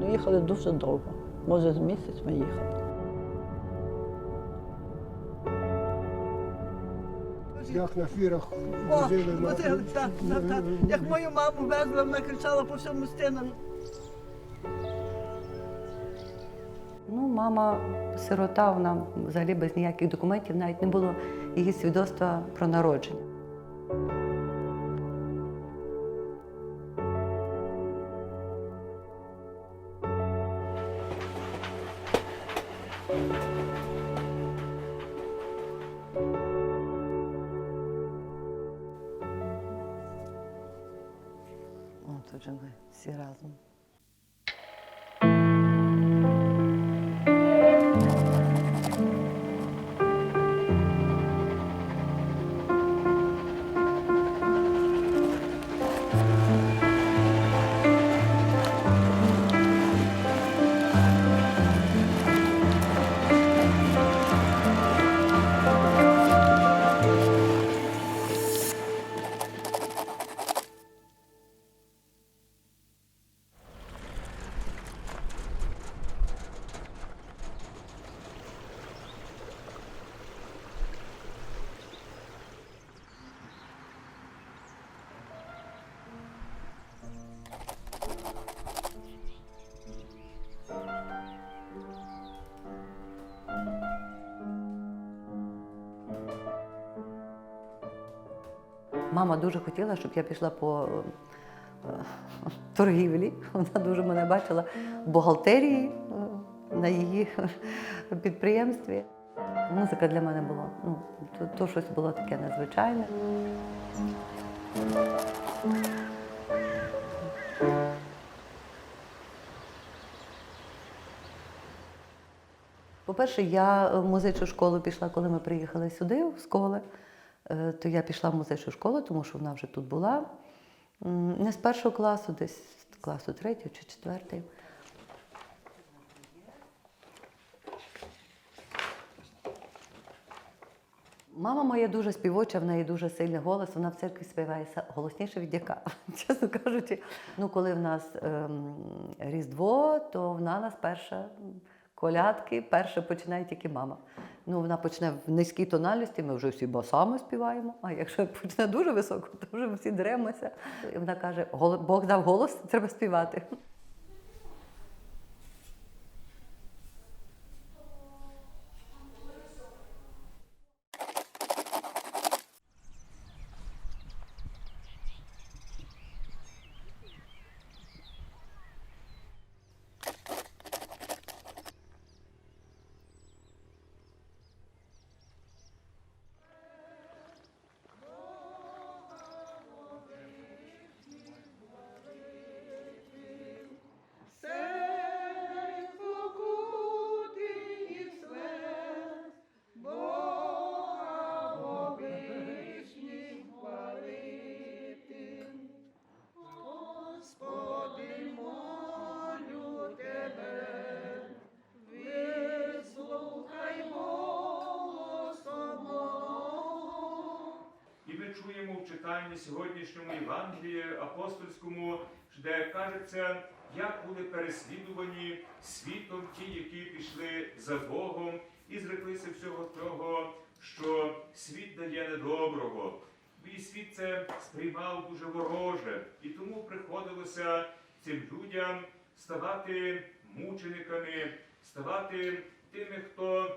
Ну, їхали дуже довго. Може, з місяць ми їхали. Як на фірах возили на возили, так, так, так. Як мою маму везли, вона кричала по всьому стіну. Ну, мама сирота, вона взагалі без ніяких документів, навіть не було її свідоцтва про народження. Мама дуже хотіла, щоб я пішла по е, торгівлі. Вона дуже мене бачила в бухгалтерії е, на її підприємстві. Музика для мене була ну, то, то щось було таке незвичайне. По-перше, я в музичну школу пішла, коли ми приїхали сюди, з школи. Е, То я пішла в музичну школу, тому що вона вже тут була. Не з першого класу, десь з класу третього чи четвертий. Мама моя дуже співоча, в неї дуже сильний голос. Вона в церкві співає голосніше від яка, чесно кажучи. Ну, коли в нас ем, Різдво, то вона нас перша колядки, перша починає тільки мама. Ну, вона почне в низькій тональності, ми вже всі басами співаємо. А якщо почне дуже високо, то вже всі дремося. І вона каже: «Голо- Бог дав голос, треба співати. Сьогоднішньому Євангелії апостольському, де кажеться, як були переслідувані світом ті, які пішли за Богом і зреклися всього того, що світ дає недоброго. І світ це сприймав дуже вороже, і тому приходилося цим людям ставати мучениками, ставати тими, хто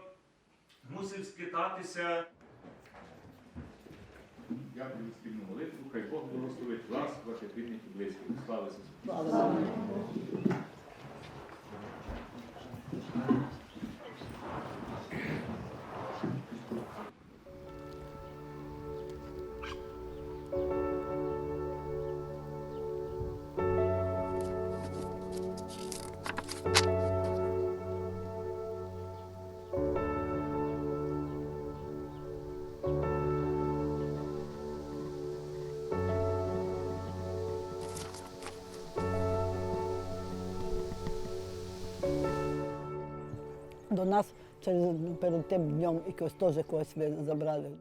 мусив скитатися Дякую за спільну молитву. Хай Бог благословить вас, ваших рідних і близьких. Слава Ісусу! До нас через, перед тим днем якось теж когось ви забрали.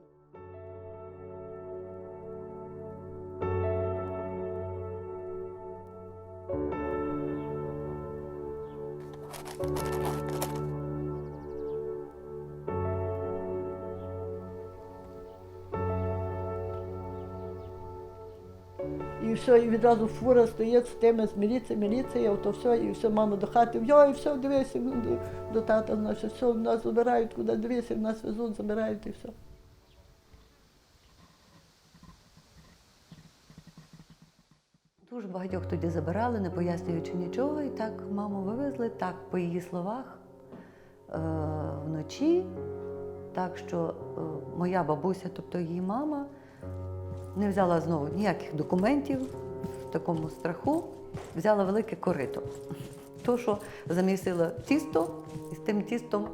Все, і відразу фура стоїть з тими, з міліції, міліція, то все, і все, мама до хати, йой, все, дивися, до, до тата, значить, все, нас забирають, куди дивися, нас везуть, забирають і все. Дуже багатьох тоді забирали, не пояснюючи нічого. І так маму вивезли, так, по її словах, е, вночі. Так що е, моя бабуся, тобто її мама, не взяла знову ніяких документів в такому страху, взяла велике корито. То, що замісила тісто, і з тим тістом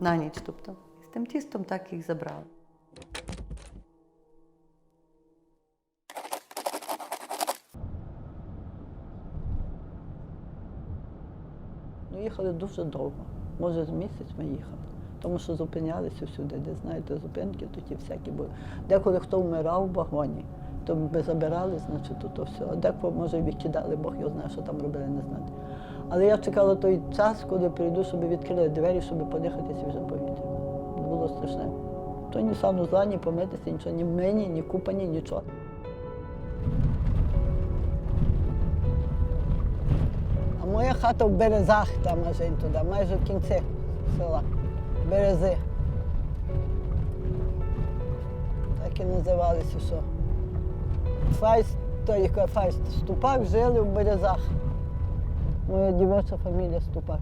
на ніч, тобто, і з тим тістом так їх забрали. Ну, їхали дуже довго. Може, з місяць ми їхали. Тому що зупинялися всюди, де знаєте, зупинки то ті всякі були. Деколи хто вмирав в вагоні, то би забирали, значить, то, все. А деколи, може, відкидали, Бог його знає, що там робили, не знати. Але я чекала той час, коли прийду, щоб відкрили двері, щоб подихати свіжим повітрям. Було страшне. То ні санузла, ні помитися, нічого, ні мині, ні купані, нічого. А моя хата в березах, там аж туди, майже в кінці села. Берези. Так і називалися, що. Файст, то яка Файст, Ступак жили в березах. Моя дівоча фамілія Ступак.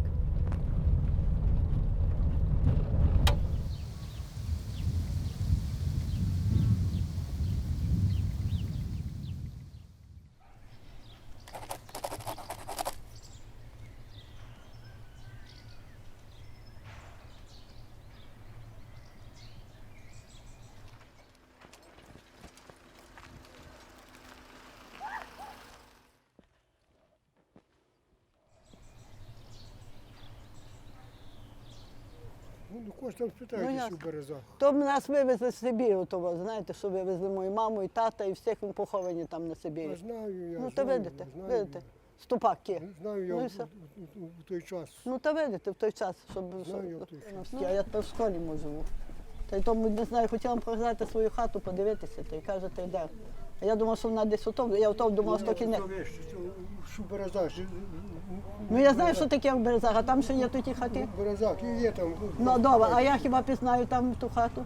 Ну, когось там Ну, у березах. То нас вивезли з Сибіру, того, знаєте, що вивезли мою маму і тата, і всіх він поховані там на Сибірі. Я знаю, я ну, то знаю, видите, знаю. видите, ступаки. Знаю я Ну, і в, все. у- у- у той час. Ну, то видите, в той час, щоб... Знаю, щоб- точно. Ну, а я тепер в школі можу живу. Та й тому, не знаю, хотіла вам показати свою хату, подивитися, та й кажете, йде. А я думала, що вона десь ото, я ото думала, що кінець. Що в березах. Ну, я знаю, що таке в березах, а там ще є тут ті хати. Березах і є там. Ну, добре, а я хіба пізнаю там ту хату?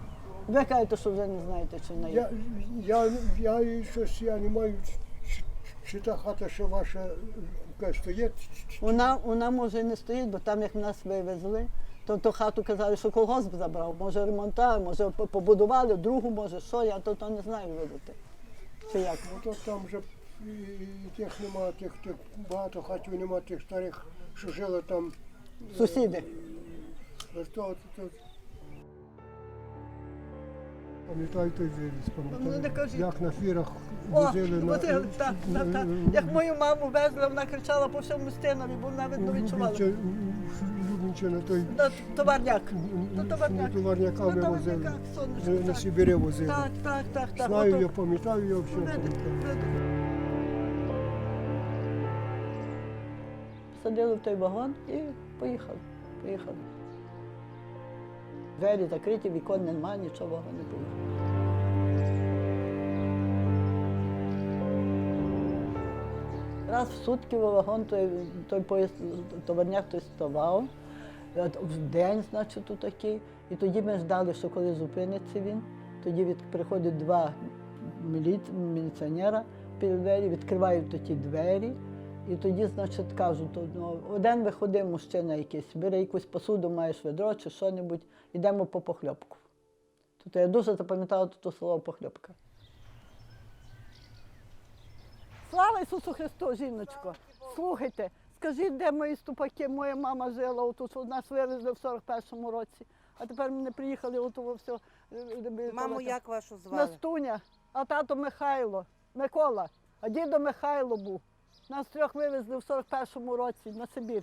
Ви кажете, що вже не знаєте, чи вона є. Я, я, я щось я не маю, чи, та хата, що ваша стоїть, Вона, вона може не стоїть, бо там як нас вивезли, то ту хату казали, що колгосп забрав. Може ремонтували, може побудували, другу, може що, я то, то не знаю видати. Чи як? Ну, то там вже і, і тих нема, тих, тих багато хатів нема, тих старих, що жили там. Сусіди. Е, То, то, Пам'ятаю той виріс, Ну, не пам'ятаю, кажіть. як на фірах О, возили на... возили, так, так, так. Як мою маму везли, вона кричала по всьому стинові, бо вона видно відчувала. Любінчина, той До товарняк. До не товарняк. товарняками До возили. товарняка, сонечко, На, на так. Сибірі возили. Так, так, так, так. Знаю, Ото- я пам'ятаю, я все пам'ятаю. Садили в той вагон і поїхали. Поїхали. Двері закриті, вікон немає, нічого не поїхав. Раз в сутки в вагон той, той поїзд, товарняк той ставав, в день, значить, у такий. І тоді ми ждали, що коли зупиниться він, тоді від, приходять два міліц, міліціонера під двері, відкривають ті двері. І тоді, значить, кажуть, ну, один виходив мужчина якийсь, бере якусь посуду, маєш ведро чи що-небудь, йдемо по похльопку. Тобто я дуже запам'ятала тут слово похльопка. Слава Ісусу Христу, жіночко! Слухайте, скажіть, де мої ступаки? Моя мама жила отут, нас вивезли в 41-му році, а тепер ми не приїхали отого все. е, Маму, як вашу звали? Настуня, а тато Михайло, Микола, а дідо Михайло був. Нас трьох вивезли в 41-му році на Сибір.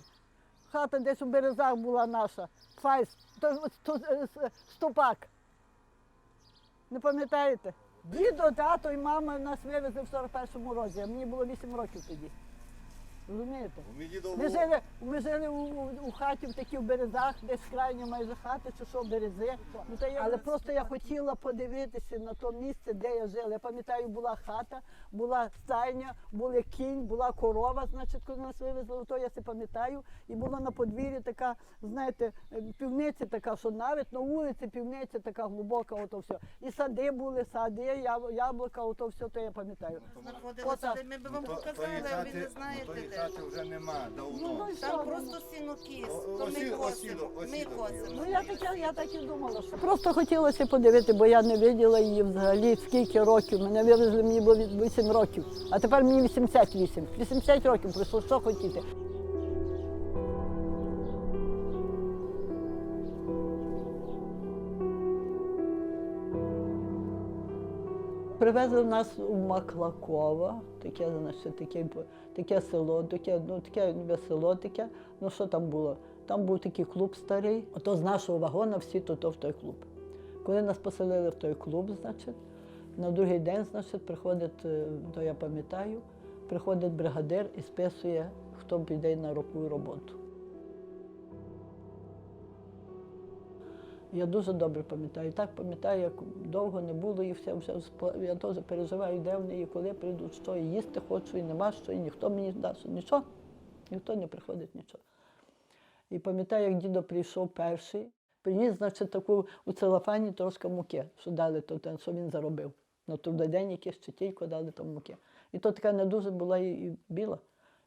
Хата десь у березах була наша. Файс, е, ступак. Не пам'ятаєте? Дідо, тато і мама нас вивезли в 41-му році, а мені було 8 років тоді. Розумієте? Ми Ми жили, ми жили у, у, у хаті в таких березах, десь крайня майже хати, чи що берези. Ну, та я, але просто я хотіла подивитися на то місце, де я жила. Я пам'ятаю, була хата, була стайня, були кінь, була корова, значить, коли нас вивезли, то я це пам'ятаю. І була на подвір'ї така, знаєте, е, півниця така, що навіть на вулиці півниця така глибока, ото все. І сади були, сади, яблука, ото все, то я пам'ятаю. Знаходилися, ми б вам показали, а ви не знаєте де. Хати вже нема давно. Там просто сінокіс, то ми косимо. Ми косимо. Ну я так, я так і думала, що просто хотілося подивити, бо я не виділа її взагалі скільки років. Мене вивезли, мені було 8 років, а тепер мені 88. 80 років прийшло, що хотіти. Привезли нас у Маклакова, таке, значить, таке, таке село, таке, ну, таке ніби село таке. Ну що там було? Там був такий клуб старий, ото з нашого вагона всі то, то в той клуб. Коли нас поселили в той клуб, значить, на другий день, значить, приходить, е, то я пам'ятаю, приходить бригадир і списує, хто піде на року роботу. Я дуже добре пам'ятаю. Так пам'ятаю, як довго не було і все спла- я теж переживаю, де вони і коли прийдуть, що і їсти хочу, і нема що, і ніхто мені дасть нічого, ніхто не приходить нічого. І пам'ятаю, як дідо прийшов перший, приніс, значить, таку у целофані трошки муки, що дали, то, що він заробив. На трудовий день чи тільки дали там муки. І то така не дуже була і, і біла.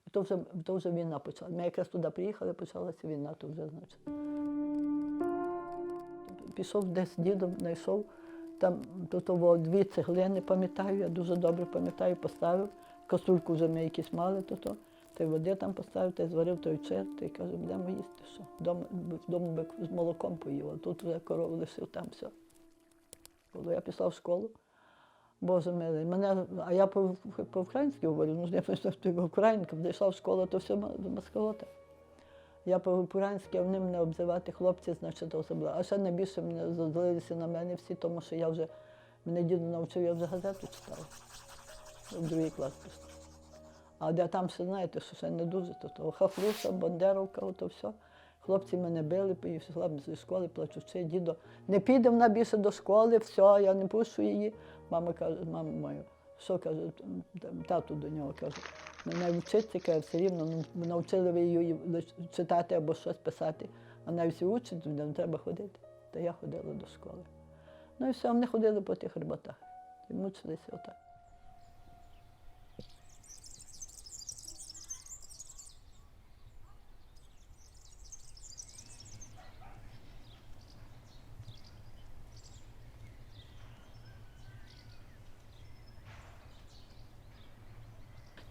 І то вже, то вже війна почала. Ми якраз туди приїхали, почалася війна, то вже, значить пішов десь дідом, знайшов там до дві цеглини, пам'ятаю, я дуже добре пам'ятаю, поставив. Каструльку вже ми якісь мали, то. Та й води там поставив, та й зварив той чер, та й каже, будемо їсти. що. Вдома, вдома би з молоком поїв, а тут вже корову лишив там все. Коли я пішла в школу, Боже милий, мене, а я по- по-українськи говорю, ну я по українка, дійшла в школу, то все маскалота. Я по-українськи, а вони мене обзивати хлопці, значить, особливо. А ще найбільше мене зазлилися на мене всі, тому що я вже, мене діду навчив, я вже газету читала. В другий клас пішла. А де там ще, знаєте, що ще не дуже, то того Хафруша, Бандеровка, ото все. Хлопці мене били, пішла зі школи, плачучи, дідо, не піде вона більше до школи, все, я не пущу її. Мама каже, мама моя, що каже, тату до нього каже, мене вчиться, все рівно, ну, навчили ви її читати або щось писати. Вона всі учить, не треба ходити. Та я ходила до школи. Ну і все, вони ходили по тих роботах. І мучилися отак.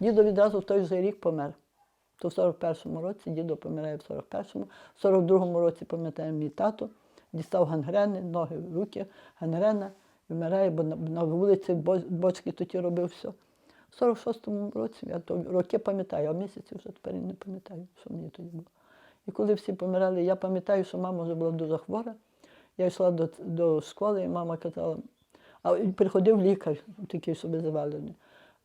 Дідо відразу в той же рік помер. То в 41-му році дідо помирає в 41-му. В 42-му році, пам'ятаю, мій тато дістав гангрени, ноги, руки, гангрена, вмирає, бо на, вулиці бочки тоді робив все. В 46-му році, я то роки пам'ятаю, а місяці вже тепер не пам'ятаю, що мені тоді було. І коли всі помирали, я пам'ятаю, що мама вже була дуже хвора. Я йшла до, до школи, і мама казала, а приходив лікар, такий, що завалений.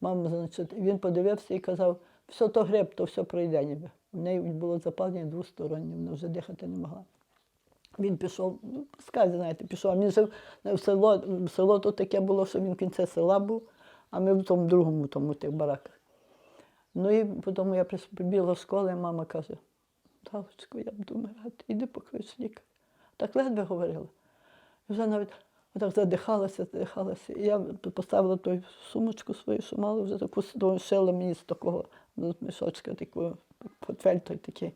Мама, значить, він подивився і казав, все то гриб, то все пройде ніби. В неї було запалення двостороннє, вона вже дихати не могла. Він пішов, ну, по сказі, знаєте, пішов. А він жив в село, село то таке було, що він в кінці села був, а ми в тому другому, тому тих бараках. Ну і потім я прибігла в школу, і мама каже, Галочко, я буду вмирати, іди поклич лікаря. Так ледве говорила. І вже навіть отак задихалася, задихалася. І я поставила ту сумочку свою, що мала вже таку шила мені з такого ну, мішочка, таку портфель той такий.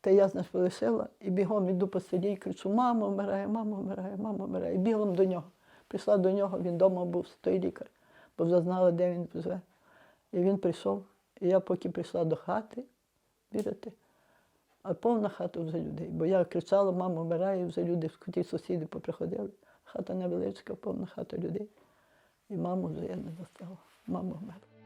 Та я, знаєш, полишила і бігом іду по селі і кричу: мама вмирає, мама вмирає, мама вмирає. І бігом до нього. Прийшла до нього, він вдома був той лікар, бо вже знала, де він живе. І він прийшов. І я поки прийшла до хати, вірите, а повна хата вже людей. Бо я кричала, мама вмирає, вже люди, ті сусіди поприходили. Хата невеличка, повна хата людей. І маму вже я не застала. Мама вмерла.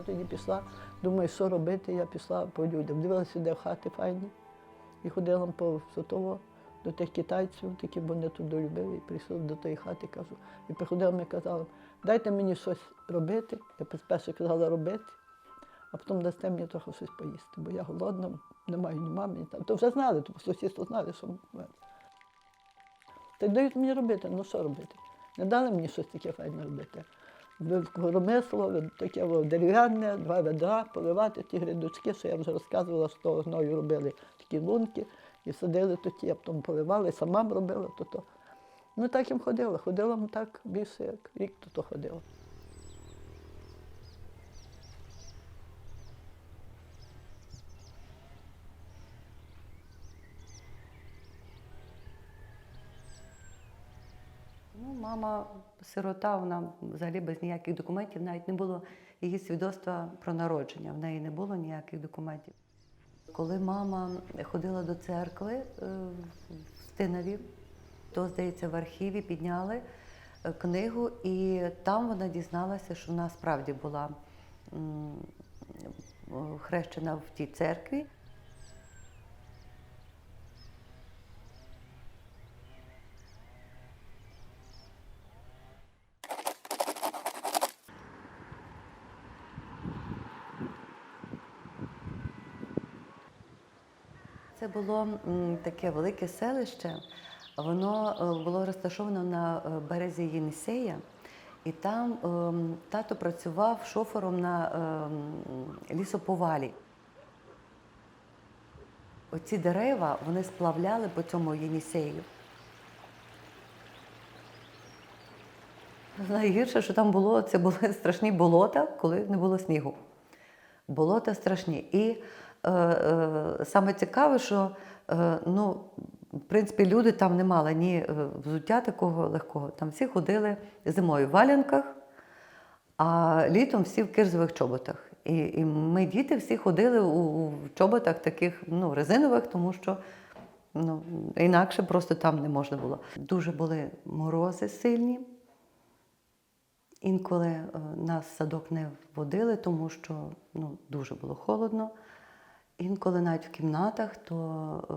Я тоді пішла, думаю, що робити, я пішла по людям. Дивилася, де хати файні. І ходила по Сотово до тих китайців, такі, бо тут долюбили. І прийшла до тої хати, кажу. І приходила мені казала, дайте мені щось робити. Я спершу казала робити, а потім дасте мені трохи щось поїсти, бо я голодна, не маю ні мами, ні там. То вже знали, то сусідство знали, що. ми- Та й дають мені робити, ну що робити? Не дали мені щось таке файне робити. Ремесло, таке дерев'яне, два ведра, поливати ті грядочки, що я вже розказувала, що того гною робили такі лунки і садили тоді, а потім поливали, і сама робила то. то. Ну так їм ходила. Ходила так більше, як рік то, то ходила. Ну, мама сирота, вона взагалі без ніяких документів, навіть не було її свідоцтва про народження, в неї не було ніяких документів. Коли мама ходила до церкви е, в Стинові, то, здається, в архіві підняли е, книгу, і там вона дізналася, що вона справді була е, хрещена в тій церкві. Було таке велике селище. Воно е, було розташовано на е, березі Єнісея, і там ем, тато працював шофером на лісоповалі. Оці дерева вони сплавляли по цьому Єнісею. Найгірше, що там було, це були страшні болота, коли не було снігу. Болота страшні. І е, е, саме цікаве, що е, ну, в принципі, люди там не мали ні е, взуття такого легкого. Там всі ходили зимою в валянках, а літом всі в кирзових чоботах. І, і ми, діти, всі ходили у, у чоботах таких ну, резинових, тому що ну, інакше просто там не можна було. Дуже були морози сильні. Інколи е, нас садок не водили, тому що ну, дуже було холодно. Інколи навіть в кімнатах, то е,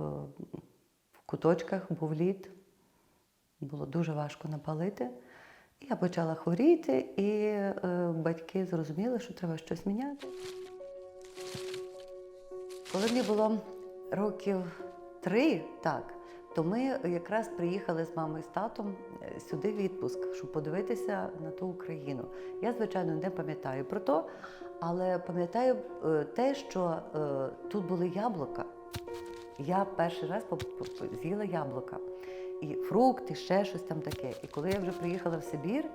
в куточках був лід. Було дуже важко напалити. Я почала хворіти, і е, батьки зрозуміли, що треба щось міняти. Коли мені було років три, так, то ми якраз приїхали з мамою з татом е, сюди в відпуск, щоб подивитися на ту Україну. Я, звичайно, не пам'ятаю про то, але пам'ятаю е, те, що е, тут були яблука. Я перший раз з'їла яблука. І фрукти, ще щось там таке. І коли я вже приїхала в Сибір,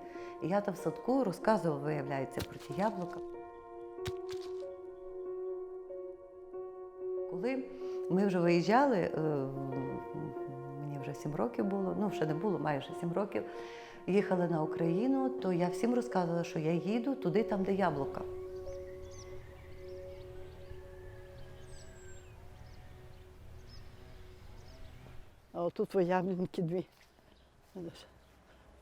я там в садку розказувала, виявляється, про ті яблука. Коли ми вже виїжджали, е, мені вже сім років було, ну ще не було, майже сім років, їхали на Україну, то я всім розказувала, що я їду туди, там, де яблука. А отут о яблуньки дві.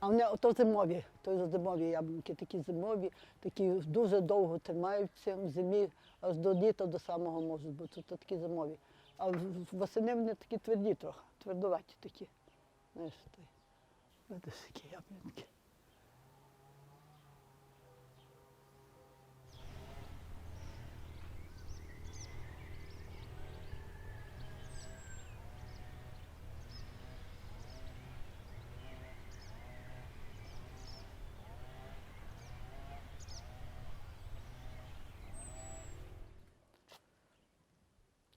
А вони ото зимові, то зимові яблуньки, такі зимові, такі дуже довго тримаються в зимі, аж до літа до самого можуть бути. Це такі зимові. А восени вони такі тверді трохи, твердуваті такі. Знаєш, ти, Видиш, які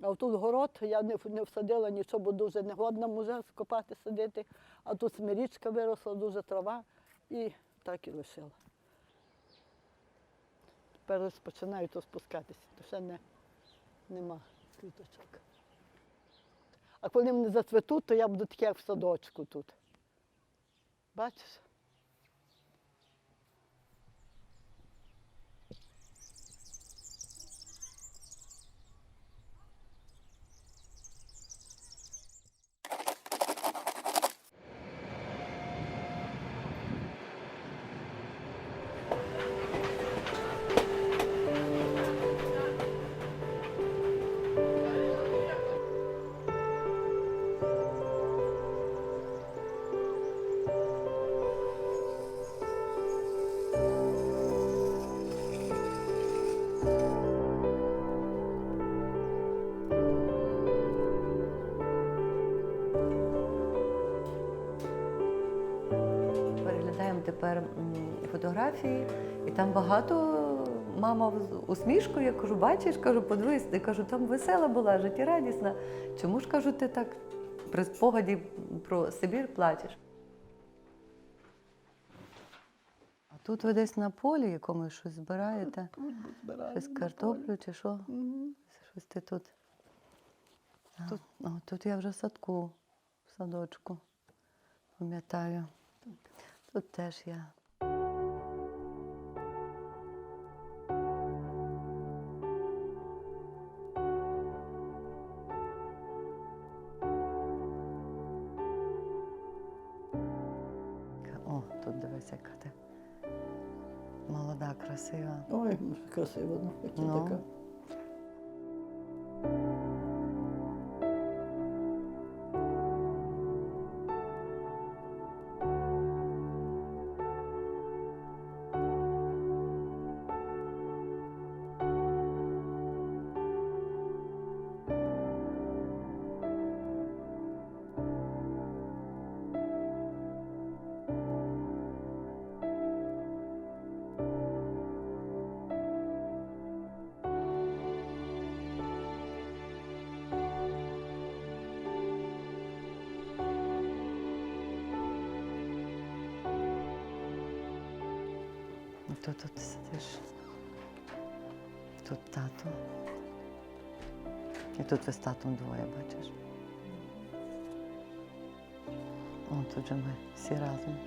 А тут город, я не, не всадила нічого, бо дуже негодна може скопати, садити. А тут смирічка виросла, дуже трава і так і лишила. Тепер розпочинаю то спускатися, то ще не, нема квіточок. А коли вони зацветуть, то я буду таке як в садочку тут. Бачиш? Тепер фотографії, і там багато мама усмішкою. Я кажу, бачиш, кажу, подивись, я кажу, там весела була, життєрадісна. Чому ж кажу, ти так при спогаді про Сибір плачеш? А тут ви десь на полі якомусь щось збираєте? Щось картоплю чи що? Щось ти тут. Тут, о, тут я вже в садку, в садочку. Пам'ятаю. Тут теж я. О, тут дивись, яка ти. Молода, красива. Ой, красиво, ну, і Ну. така. Тут. Тут тато. І тут ви з татом двоє, бачиш? О, тут же ми всі разом.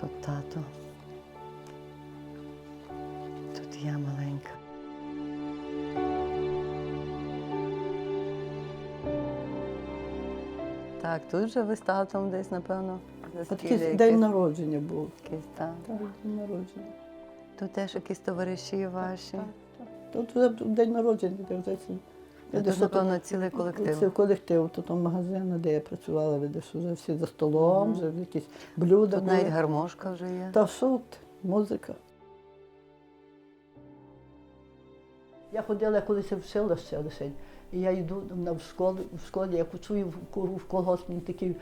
Тут тато. Тут я маленька. Так, тут же ви з татом десь, напевно, такий день народження був. якийсь, так. Так, день народження. Тут теж якісь товариші ваші. Тут вже день народження, де вже видиш, Тут, цілий колектив. Це колектив, тут там магазин, де я працювала, видиш, вже всі за столом, вже якісь блюда. Тут навіть гармошка вже є. Та що музика. Я ходила колись вчила ще лише. І я йду на в школу, в школі, я чую в, ко- в колгоспні такий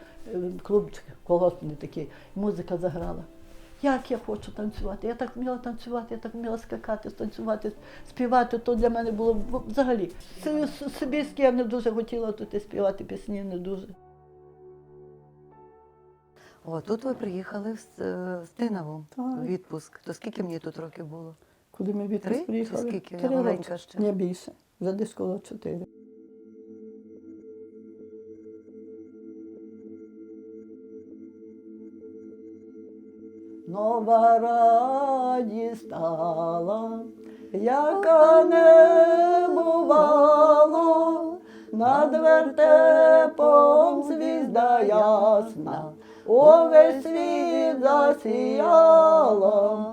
клубчик, колгоспний такий, музика заграла. Як я хочу танцювати? Я так вміла танцювати, я так вміла скакати, танцювати, співати. То для мене було взагалі. Сибірське я не дуже хотіла тут і співати пісні, не дуже. О, тут ви приїхали в, е, Стинову в відпуск. То скільки мені тут років було? Коли ми відпуск приїхали, скільки? Я маленька ще. Ні, більше. Вже десь коло чотири. Нова радість стала, яка не бувала, над вертепом звізда ясна, увесь світ засіяла,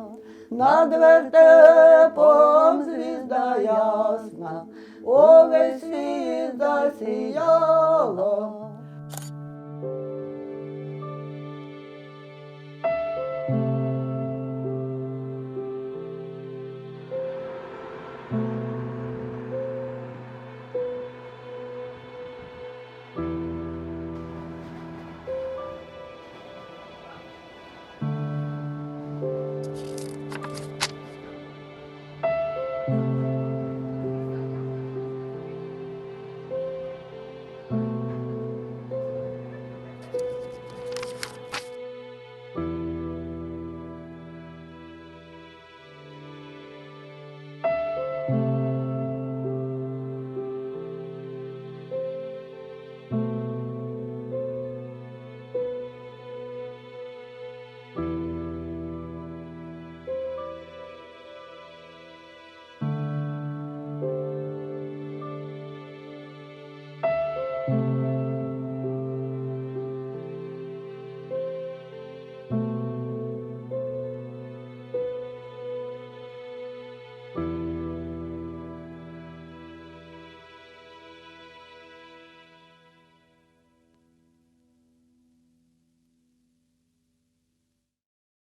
над вертепом звізда ясна, увесь світ засіяла.